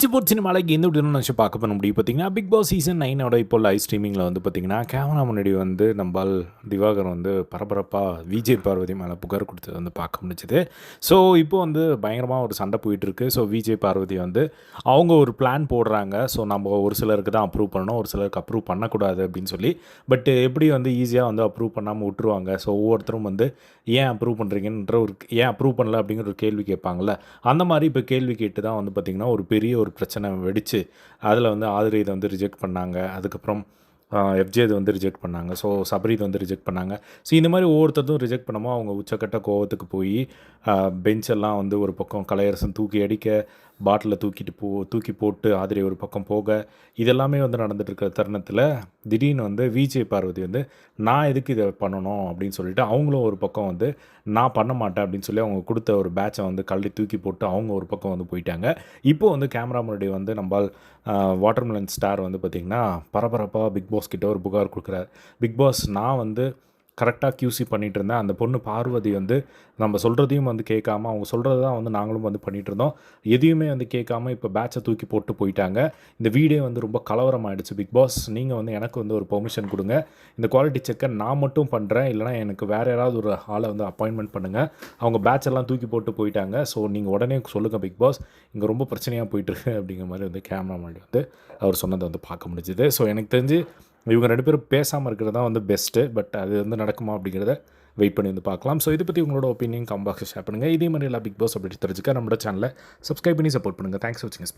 பிச்சு போட் சினிமாலைக்கு எந்த விட்டு நினச்சி பார்க்க பண்ண முடியும். பார்த்தீங்கன்னா பிக் பாஸ் சீசன் நைனோட இப்போ லைவ் ஸ்ட்ரீமிங்கில் வந்து பார்த்தீங்கன்னா கேமரா முன்னாடி வந்து நம்பால் திவாகர் வந்து பரபரப்பாக விஜய் பார்வதி மேலே புகார் கொடுத்தது வந்து பார்க்க முடிஞ்சது. ஸோ இப்போ வந்து பயங்கரமாக ஒரு சண்டை போயிட்டுருக்கு ஸோ விஜய் பார்வதி வந்து அவங்க ஒரு பிளான் போடுறாங்க. ஸோ நம்ம ஒரு சிலருக்கு தான் அப்ரூவ் பண்ணணும் ஒரு சிலருக்கு அப்ரூவ் பண்ணக்கூடாது அப்படின்னு சொல்லி. பட் எப்படி வந்து ஈஸியாக வந்து அப்ரூவ் பண்ணாமல் விட்டுருவாங்க? ஸோ ஒவ்வொருத்தரும் வந்து ஏன் அப்ரூவ் பண்ணுறீங்கன்ற ஒரு ஏன் அப்ரூவ் பண்ணல அப்படிங்கிற ஒரு கேள்வி கேட்பாங்கல்ல? அந்த மாதிரி இப்போ கேள்வி கேட்டு தான் வந்து பார்த்திங்கன்னா ஒரு பெரிய ஒரு பிரச்சனை வெடித்து அதில் வந்து ஆதிரி இதை வந்து ரிஜெக்ட் பண்ணாங்க. அதுக்கப்புறம் எஃப்ஜே இது வந்து ரிஜெக்ட் பண்ணாங்க. ஸோ சபரி இது வந்து ரிஜெக்ட் பண்ணாங்க. ஸோ இந்த மாதிரி ஒவ்வொருத்தரும் ரிஜெக்ட் பண்ணமோ அவங்க உச்சக்கட்ட கோவத்துக்கு போய் பெஞ்செல்லாம் வந்து ஒரு பக்கம் கலையரசன் தூக்கி அடிக்க பாட்டிலை தூக்கிட்டு போ தூக்கி போட்டு ஆதிரை ஒரு பக்கம் போக இதெல்லாமே வந்து நடந்துகிட்ருக்கிற இருக்கிற தருணத்தில் திடீர்னு வந்து விஜய் பார்வதி வந்து நான் எதுக்கு இதை பண்ணணும்? அப்படின்னு சொல்லிட்டு அவங்களும் ஒரு பக்கம் வந்து நான் பண்ண மாட்டேன் அப்படின்னு சொல்லி அவங்க கொடுத்த ஒரு பேட்சை வந்து கழட்டி தூக்கி போட்டு அவங்க ஒரு பக்கம் வந்து போயிட்டாங்க. இப்போ வந்து கேமரா முன்னாடி வந்து நம்ம வாட்டர்மெலன் ஸ்டார் வந்து பார்த்திங்கன்னா பரபரப்பாக பிக் பாஸ் கிட்ட ஒரு புகார் கொடுக்குறாரு. பிக் பாஸ் நான் வந்து கரெக்டாக கியூசி பண்ணிகிட்டு இருந்தேன் அந்த பொண்ணு பார்வதி வந்து நம்ம சொல்கிறதையும் வந்து கேட்காம அவங்க சொல்கிறது தான் வந்து நாங்களும் வந்து பண்ணிகிட்டு இருந்தோம் எதையுமே வந்து கேட்காம இப்போ பேட்சை தூக்கி போட்டு போயிட்டாங்க. இந்த வீடியோ வந்து ரொம்ப கலவரம் ஆகிடுச்சு பிக் பாஸ் நீங்கள் வந்து எனக்கு வந்து ஒரு பெர்மிஷன் கொடுங்க. இந்த குவாலிட்டி செக்கை நான் மட்டும் பண்ணுறேன் இல்லைனா எனக்கு வேறு யாராவது ஒரு ஆளை வந்து அப்பாயின்மெண்ட் பண்ணுங்கள் அவங்க பேட்ச் எல்லாம் தூக்கி போட்டு போயிட்டாங்க. ஸோ நீங்கள் உடனே சொல்லுங்கள் பிக் பாஸ் இங்கே ரொம்ப பிரச்சனையாக போயிட்டுருக்கு அப்படிங்கிற மாதிரி வந்து கேமரா வந்து அவர் சொன்னதை வந்து பார்க்க முடிஞ்சுது. ஸோ எனக்கு தெரிஞ்சு இவங்க ரெண்டு பேரும் பேசாமல் இருக்கிறது தான் வந்து பெஸ்ட்டு பட் அது வந்து நடக்குமா அப்படிங்கிறத வெயிட் பண்ணி வந்து பார்க்கலாம். ஸோ இதை பற்றி உங்களோட ஒப்பீனியன் கம்பாக்ஸ் ஷேர் பண்ணுங்கள் இதே மாதிரி எல்லா பிக் பாஸ் அப்படி தெரிஞ்சுக்க நம்மளோட சேனலை சப்ஸ்கிரைப் பண்ணி சப்போர்ட் பண்ணுங்கள் தேங்க்ஸ் ஃபார் வாட்சிங்